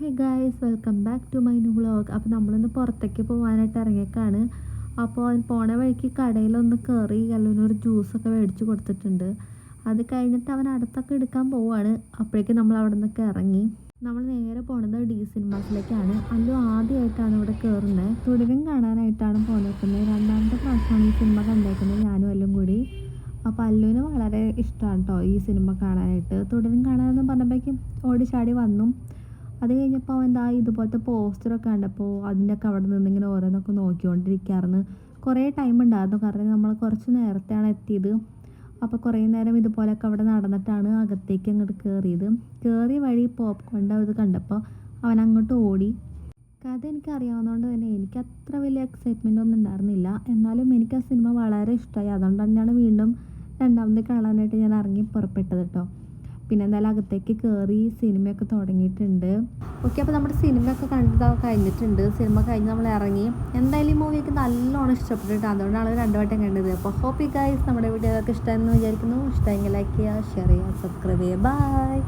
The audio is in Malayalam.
Hey guys welcome back to my new vlog അപ്പോൾ നമ്മളിന്ന് പുറത്തേക്ക് പോകാനായിട്ട് ഇറങ്ങിയേക്കാണ്. അപ്പോൾ പോണ വഴിക്ക് കടയിലൊന്ന് കയറി അല്ലൊരു ജ്യൂസൊക്കെ മേടിച്ച് കൊടുത്തിട്ടുണ്ട്. അത് കഴിഞ്ഞിട്ട് അവൻ അടുത്തൊക്കെ എടുക്കാൻ പോവാണ്. അപ്പോഴേക്കും നമ്മൾ അവിടെ നിന്നൊക്കെ ഇറങ്ങി. നമ്മൾ നേരെ പോണത് ഡി സിനിമാസിലേക്കാണ് അല്ലു ആദ്യമായിട്ടാണ് ഇവിടെ കയറുന്നത് തുടരും കാണാനായിട്ടാണ് പോന്നേക്കുന്നത് രണ്ടാമത്തെ പ്രാവശ്യമാണ് ഈ സിനിമ കണ്ടേക്കുന്നത് ഞാനും അല്ലും കൂടി. അപ്പോൾ അല്ലുവിന് വളരെ ഇഷ്ടമാണ് കേട്ടോ ഈ സിനിമ കാണാനായിട്ട്. തുടരും കാണാനെന്ന് പറഞ്ഞപ്പോഴേക്കും ഓടി ചാടി വന്നു. അത് കഴിഞ്ഞപ്പോൾ അവൻ എന്താ ഇതുപോലത്തെ പോസ്റ്ററൊക്കെ കണ്ടപ്പോൾ അതിന്റെയൊക്കെ അവിടെ നിന്നിങ്ങനെ ഓരോന്നൊക്കെ നോക്കിക്കൊണ്ടിരിക്കാറുണ്ട് കുറേ ടൈം ഉണ്ടായിരുന്നു. കാരണം നമ്മൾ കുറച്ച് നേരത്തെയാണ് എത്തിയത്. അപ്പോൾ കുറേ നേരം ഇതുപോലെയൊക്കെ അവിടെ നടന്നിട്ടാണ് അകത്തേക്ക് അങ്ങോട്ട് കയറിയത് കയറി വഴി പോപ്കോണിന്റെ ഇത് കണ്ടപ്പോൾ അവൻ അങ്ങോട്ട് ഓടി. കഥ എനിക്ക് അറിയാവുന്നതുകൊണ്ട് തന്നെ എനിക്ക് അത്ര വലിയ എക്സൈറ്റ്മെന്റ് ഒന്നും ഉണ്ടായിരുന്നില്ല. എന്നാലും എനിക്ക് ആ സിനിമ വളരെ ഇഷ്ടമായി അതുകൊണ്ട് തന്നെയാണ് വീണ്ടും രണ്ടാമത് കാണാനായിട്ട് ഞാൻ ഇറങ്ങി പുറപ്പെട്ടത് കേട്ടോ പിന്നെ എന്തായാലും അകത്തേക്ക് കയറി സിനിമയൊക്കെ തുടങ്ങിയിട്ടുണ്ട്. ഓക്കെ അപ്പോൾ നമ്മുടെ സിനിമയൊക്കെ കണ്ടത് കഴിഞ്ഞിട്ടുണ്ട്. സിനിമ കഴിഞ്ഞ് നമ്മൾ ഇറങ്ങി. എന്തായാലും ഈ മൂവിയൊക്കെ നല്ലോണം ഇഷ്ടപ്പെട്ടിട്ട് അതുകൊണ്ടാണ് രണ്ടു വട്ടം കണ്ടത്. അപ്പോൾ ഹോപ്പി ഗൈസ് നമ്മുടെ വീഡിയോ ഇഷ്ടമെന്ന് വിചാരിക്കുന്നു. ഇഷ്ടമെങ്കിൽ ലൈക്ക് ചെയ്യുക ഷെയർ ചെയ്യുക സബ്സ്ക്രൈബ് ചെയ്യുക. ബൈ